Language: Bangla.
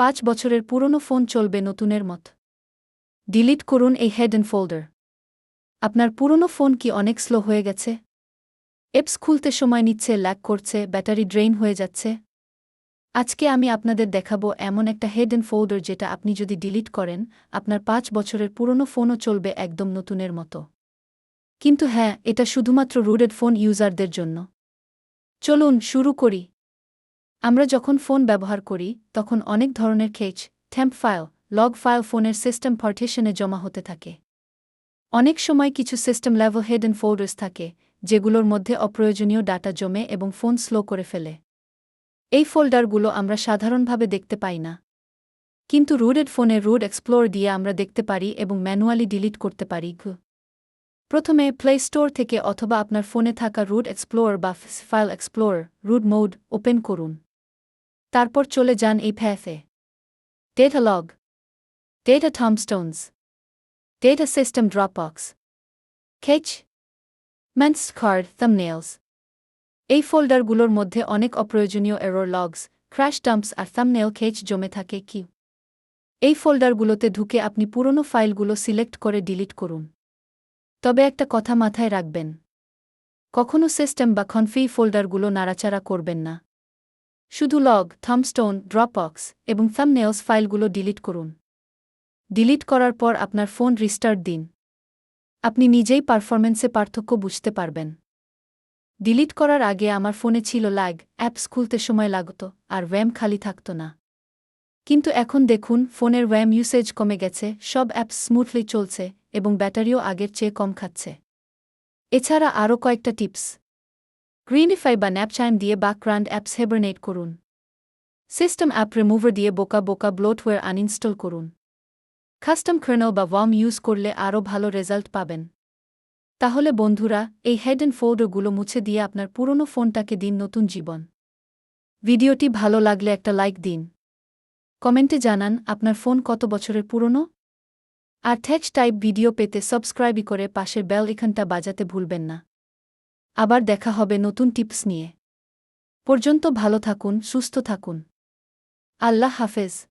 পাঁচ বছরের পুরনো ফোন চলবে নতুনের মত। ডিলিট করুন এই হেড অ্যান্ড ফোল্ডার। আপনার পুরনো ফোন কি অনেক স্লো হয়ে গেছে? অ্যাপস খুলতে সময় নিচ্ছে ল্যাক করছে, ব্যাটারি ড্রেইন হয়ে যাচ্ছে। আজকে আমি আপনাদের দেখাবো এমন একটা হেড অ্যান্ড ফোল্ডার যেটা আপনি যদি ডিলিট করেন, আপনার পাঁচ বছরের পুরনো ফোনও চলবে একদম নতুনের মতো। কিন্তু হ্যাঁ এটা শুধুমাত্র রুডেড ফোন ইউজারদের জন্য। চলুন শুরু করি। আমরা যখন ফোন ব্যবহার করি, তখন অনেক ধরনের খেচ থ্যাম্প ফাইল লগ ফাইল ফোনের সিস্টেম পার্টিশনে জমা হতে থাকে। অনেক সময় কিছু সিস্টেম লেভেল হেড অ্যান্ড ফোল্ডার্স থাকে, যেগুলোর মধ্যে অপ্রয়োজনীয় ডাটা জমে এবং ফোন স্লো করে ফেলে। এই ফোল্ডারগুলো আমরা সাধারণভাবে দেখতে পাই না। কিন্তু রুডেড ফোনে রুড এক্সপ্লোর দিয়ে আমরা দেখতে পারি এবং ম্যানুয়ালি ডিলিট করতে পারি প্রথমে প্লে স্টোর থেকে অথবা আপনার ফোনে থাকা রুট এক্সপ্লোর বা file explore root mode open করুন। তারপর চলে যান এই ফ্যাফে। Data log data tombstones data system Dropbox খেচ ম্যান্স কার্ড থামনেলস এই ফোল্ডারগুলোর মধ্যে অনেক অপ্রয়োজনীয় এরর লগস ক্র্যাশ ডাম্পস আর থামনেল খেচ জমে থাকে কি? এই ফোল্ডারগুলোতে ঢুকে আপনি পুরনো ফাইলগুলো সিলেক্ট করে ডিলিট করুন। তবে একটা কথা মাথায় রাখবেন। কখনও সিস্টেম বা কনফি ফোল্ডারগুলো নাড়াচাড়া করবেন না। শুধু লগ থামস্টোন ড্রপবক্স এবং থামনেলস ফাইলগুলো ডিলিট করুন। ডিলিট করার পর আপনার ফোন রিস্টার্ট দিন। আপনি নিজেই পারফরমেন্সে পার্থক্য বুঝতে পারবেন। ডিলিট করার আগে আমার ফোনে ছিল ল্যাগ অ্যাপস খুলতে সময় লাগত আর র্যাম খালি থাকত না। কিন্তু এখন দেখুন ফোনের র্যাম ইউসেজ কমে গেছে, সব অ্যাপস স্মুথলি চলছে এবং ব্যাটারিও আগের চেয়ে কম খাচ্ছে। এছাড়া আরও কয়েকটা টিপস গ্রিনিফাই বা ন্যাপচাইম দিয়ে ব্যাকগ্রাউন্ড অ্যাপস হেবারনেট করুন। সিস্টেম অ্যাপ রিমুভার দিয়ে বোকা বোকা ব্লোটওয়্যার আনইনস্টল করুন। কাস্টম কার্নেল বা ওয়ার্ম ইউজ করলে আরও ভালো রেজাল্ট পাবেন। তাহলে বন্ধুরা, এই হেড অ্যান্ড ফোল্ডারগুলো মুছে দিয়ে আপনার পুরনো ফোনটাকে দিন নতুন জীবন। ভিডিওটি ভালো লাগলে একটা লাইক দিন। কমেন্টে জানান, আপনার ফোন কত বছরের পুরনো? আর থ্যাচ টাইপ ভিডিও পেতে সাবস্ক্রাইবই করে পাশের বেল এখানটা বাজাতে ভুলবেন না। আবার দেখা হবে নতুন টিপস নিয়ে। পর্যন্ত ভালো থাকুন সুস্থ থাকুন। আল্লাহ হাফেজ।